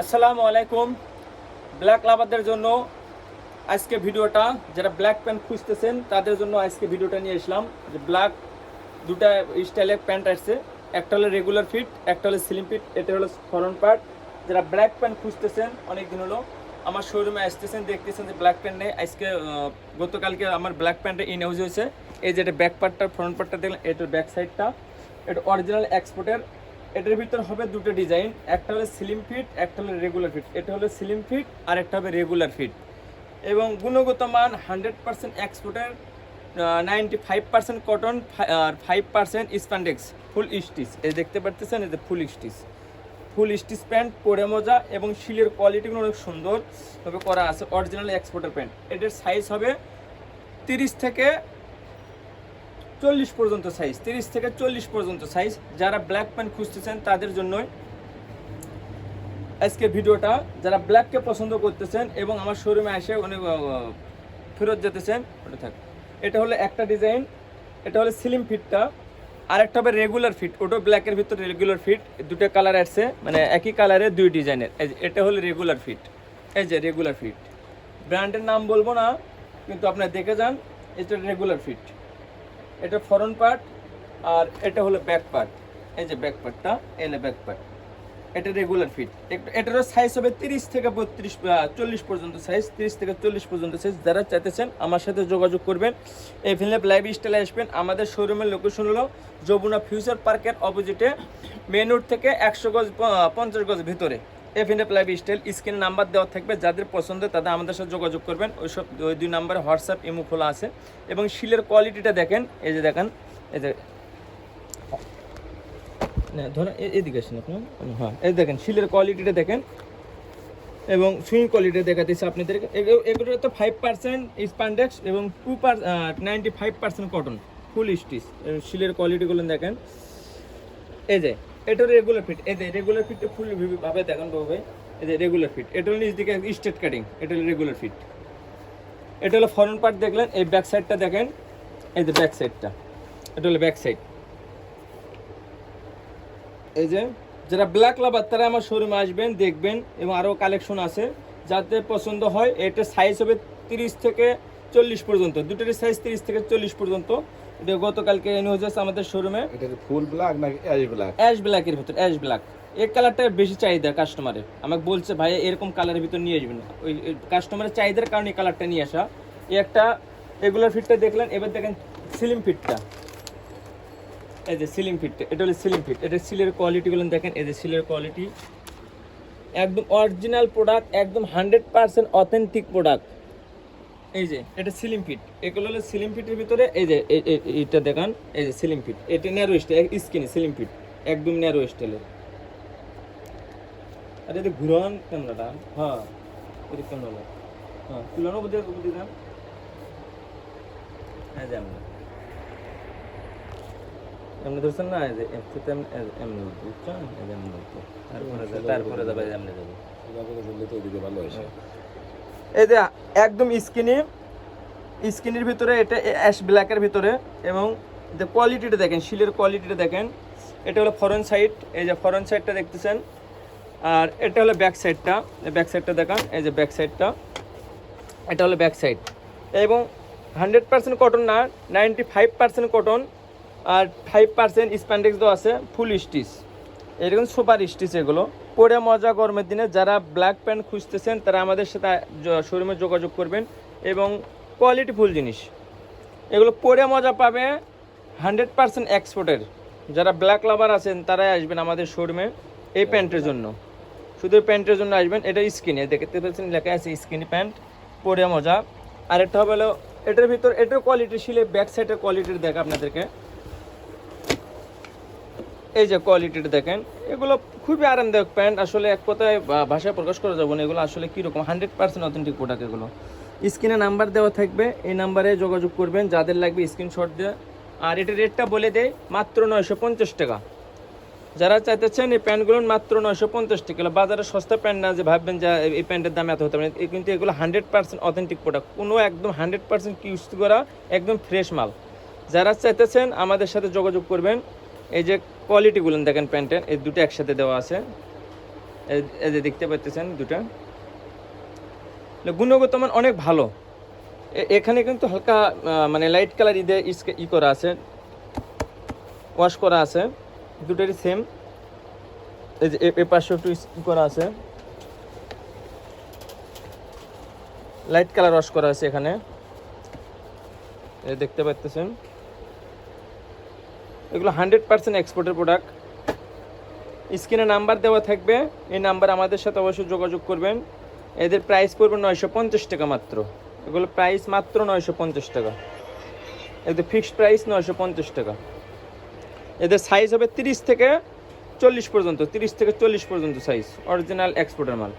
আসসালামু আলাইকুম। ব্ল্যাক লাভারদের জন্য আজকে ভিডিওটা যারা ব্ল্যাক প্যান্ট খুঁজতেছেন তাদের জন্য আজকে ভিডিওটা নিয়ে আসলাম। যে ব্ল্যাক দুটা স্টাইলের প্যান্ট আসছে। একটা হলো রেগুলার ফিট একটা হলো স্লিম ফিট এটা হলো ফরন পার্ট। যারা ব্ল্যাক প্যান্ট খুঁজতেছেন অনেক দিন হলো আমার শোরুমে আসতেছেন দেখতেছেন যে ব্ল্যাক প্যান্ট নেই। আজকে গতকালকে আমার ব্ল্যাক প্যান্টটা ইন হাউস হয়েছে। এই যে এটা ব্যাক পার্টটা ফ্রন্ট পার্টটা দেখলেন এটার ব্যাক সাইডটা এটা অরিজিনাল এক্সপোর্টের এটার ভিতর হবে দুটো ডিজাইন, একটা হলো স্লিম ফিট একটা হলো রেগুলার ফিট এটা হলো স্লিম ফিট আর একটা হবে রেগুলার ফিট এবং গুণগত মান হান্ড্রেড পার্সেন্ট এক্সপোর্টের নাইনটি ফাইভ পার্সেন্ট কটন আর five percent spandex full stitch এই দেখতে পারতেছেন এতে full stitch full stitch pant, পরে মজা এবং শিলের কোয়ালিটিগুলো অনেক সুন্দরভাবে করা আছে অরিজিনাল এক্সপোর্টের প্যান্ট। এটার সাইজ হবে তিরিশ থেকে চল্লিশ পর্যন্ত সাইজ তিরিশ থেকে চল্লিশ পর্যন্ত সাইজ যারা ব্ল্যাক প্যান্ট খুঁজতেছেন, তাদের জন্যই আজকে ভিডিওটা। যারা ব্ল্যাককে পছন্দ করতেছেন এবং আমার শোরুমে এসে অনেক ফেরত যেতেছেন, ওটা থাক। এটা হলো একটা ডিজাইন এটা হলো স্লিম ফিটটা আর একটা হবে রেগুলার ফিট ওটা ব্ল্যাকের ভিতরে রেগুলার ফিট দুটো কালার আসছে মানে একই কালারের দুই ডিজাইনের এটা হলো রেগুলার ফিট এই যে রেগুলার ফিট ব্র্যান্ডের নাম বলব না, কিন্তু আপনারা দেখে যান, এটা রেগুলার ফিট এটা ফরন পার্ট আর এটা হলো ব্যাক পার্ট। এই যে ব্যাক পার্টটা এলে ব্যাক পার্ট। এটা রেগুলার ফিট এটারও সাইজ হবে তিরিশ থেকে বত্রিশ চল্লিশ পর্যন্ত সাইজ তিরিশ থেকে চল্লিশ পর্যন্ত সাইজ যারা চাইতেছেন আমার সাথে যোগাযোগ করবেন। এই লাইভ স্টাইলে আসবেন। আমাদের শোরুমের লোকেশন হলো যমুনা ফিউচার পার্কের অপোজিটে মেন রোড থেকে একশো গজ পঞ্চাশ গজ ভিতরে। এফিনেপ লাইভ স্টাইল স্ক্রিন নাম্বার দেওয়া থাকবে। যাদের পছন্দ তাদের আমাদের সাথে যোগাযোগ করবেন। ওই সব ওই দুই নাম্বারে হোয়াটসঅ্যাপ ইমো খোলা আছে। এবং শিলের কোয়ালিটিটা দেখেন। এই যে দেখেন, এই যে না ধরুন এ- এদিকে আসেন আপনি। হ্যাঁ এই দেখেন, শিলের কোয়ালিটিটা দেখেন। এবং সুইং কোয়ালিটি দেখাতেছি আপনাদেরকে এগুলো তো ফাইভ পার্সেন্ট স্পান্ডেক্স এবং টু পার ninety five percent cotton full stitch শিলের কোয়ালিটিগুলো দেখেন। এই যে এটা রেগুলার ফিট এই যে রেগুলার ফিটটা ফুল ভাবে দেখেন ভাই এই যে রেগুলার ফিট এটা হলো নিচ দিকে স্ট্রেট কাটিং এটা হলো রেগুলার ফিট এটা হলো ফরন পার্ট দেখলেন, এই ব্যাক সাইডটা দেখেন। এই যে ব্যাক সাইডটা এটা হলো ব্যাক সাইড এই যে যারা ব্ল্যাক লাভার তারা আমার শোরুমে আসবেন, দেখবেন, এবং আরও কালেকশন আছে। যাতে পছন্দ হয় এটা সাইজ হবে তিরিশ থেকে চল্লিশ পর্যন্ত। দুটোরই সাইজ তিরিশ থেকে চল্লিশ পর্যন্ত। এটা গতকালকে নিয়ে যাচ্ছে আমাদের শোরুমে এটা ফুল ব্ল্যাক নাকি অ্যাশ ব্ল্যাক অ্যাশ ব্ল্যাকের ভিতর অ্যাশ ব্ল্যাক এই কালারটা বেশি চাহিদা কাস্টমারের আমাকে বলছে ভাই এরকম কালারের ভিতর নিয়ে আসবেন ওই কাস্টমারের চাহিদার কারণে এই কালারটা নিয়ে আসা। এই একটা রেগুলার ফিটটা দেখলেন এবার দেখেন সিলিম ফিটটা এই যে সিলিং ফিট এটা হলো সিলিং ফিট এটা সিলের কোয়ালিটিগুলো দেখেন এই যে সিলের কোয়ালিটি একদম অরিজিনাল প্রোডাক্ট একদম হান্ড্রেড পার্সেন্ট অথেন্টিক প্রোডাক্ট এই যে এটা সিলিং ফিট এগুলো হলো সিলিং ফিটের ভিতরে এই যে এটা দেখান এই যে সিলিং ফিট এটা ন্যারো স্টাইল স্কিনি সিলিং ফিট একদম ন্যারো স্টাইলের আরে এটা ঘুরান ক্যামেরাটা হ্যাঁ এটা ক্যামেরা হ্যাঁ তুলানো বুঝে বুঝে যান। হ্যাঁ যে আমরা। এমনি ধরছেন না এই যে এমনিতে এমনি বুঝছেন? এমনি তারপরে তারপরে যাবে এমনি যাবে তো ওইদিকে ভালো আসে এই যে একদম স্কিনি, স্কিনের ভিতরে এটা অ্যাশ ব্ল্যাকের ভিতরে এবং যে কোয়ালিটিটা দেখেন, শিলের কোয়ালিটিটা দেখেন, এটা হলো ফরেন সাইড, এই যে ফরেন সাইডটা দেখতেছেন, আর এটা হলো ব্যাক সাইডটা ব্যাক সাইডটা দেখান, এই যে ব্যাক সাইডটা, এটা হলো ব্যাক সাইড। এবং হান্ড্রেড পার্সেন্ট কটন না, নাইনটি ফাইভ পার্সেন্ট কটন, আর ফাইভ পার্সেন্ট স্প্যান্ডেক্স আছে, ফুল স্টিচ। এরকম সুপার স্টিচ এগুলো পরে মজা গরমের দিনে যারা ব্ল্যাক প্যান্ট খুঁজতেছেন তারা আমাদের সাথে শোরুমে যোগাযোগ করবেন এবং কোয়ালিটি ফুল জিনিস। এগুলো পরে মজা পাবে হান্ড্রেড পার্সেন্ট এক্সপোর্টের যারা ব্ল্যাক লাভার আছেন তারাই আসবেন আমাদের শোরুমে এই প্যান্টের জন্য। শুধু প্যান্টের জন্য আসবেন এটা স্কিনে দেখতে পাচ্ছেন লেখা আছে স্কিনি প্যান্ট পরে মজা। আর একটা হবে হলো এটার ভিতর এটার কোয়ালিটি ছিল ব্যাক সাইডের কোয়ালিটির দেখা আপনাদেরকে। এই যে কোয়ালিটিটা দেখেন, এগুলো খুবই আরামদায়ক প্যান্ট আসলে এক কথায় ভাষায় প্রকাশ করা যাবে না, এগুলো আসলে কীরকম? হান্ড্রেড পার্সেন্ট অথেন্টিক প্রোডাক্ট এগুলো। স্ক্রিনে নাম্বার দেওয়া থাকবে, এই নাম্বারে যোগাযোগ করবেন, যাদের লাগবে স্ক্রিনশট দিয়ে। আর এটার রেটটা বলে দেয় মাত্র নয়শো পঞ্চাশ টাকা। যারা চাইতেছেন এই প্যান্টগুলো মাত্র নয়শো পঞ্চাশ টাকা। বাজারে সস্তা প্যান্ট না যে ভাববেন যে এই প্যান্টের দাম এত হতে পারে। কিন্তু এগুলো হান্ড্রেড পার্সেন্ট অথেন্টিক প্রোডাক্ট কোনো একদম হান্ড্রেড পার্সেন্ট ইউজ করা, একদম ফ্রেশ মাল। যারা চাইতেছেন আমাদের সাথে যোগাযোগ করবেন। এই যে কোয়ালিটিগুলো দেখেন প্যান্টের, এই দুটো একসাথে দেওয়া আছে। এই- যে দেখতে পাচ্ছেন দুটো। গুণগত মান অনেক ভালো। এখানে কিন্তু হালকা মানে লাইট কালার ইদে ইস- ই করা আছে। ওয়াশ করা আছে। দুটোরই সেম এই যে, এ- পাশে একটু ই করা আছে। লাইট কালার ওয়াশ করা আছে এখানে। দেখতে পাচ্ছেন। এগুলো হান্ড্রেড পার্সেন্ট এক্সপোর্টের প্রোডাক্ট স্ক্রিনে নাম্বার দেওয়া থাকবে, এই নাম্বার আমাদের সাথে অবশ্যই যোগাযোগ করবেন। এদের প্রাইস পড়বে নয়শো পঞ্চাশ টাকা মাত্র। এগুলো প্রাইস মাত্র নয়শো পঞ্চাশ টাকা। এদের ফিক্সড প্রাইস নয়শো পঞ্চাশ টাকা। এদের সাইজ হবে তিরিশ থেকে চল্লিশ পর্যন্ত, তিরিশ থেকে চল্লিশ পর্যন্ত সাইজ অরিজিনাল এক্সপোর্টের মাল।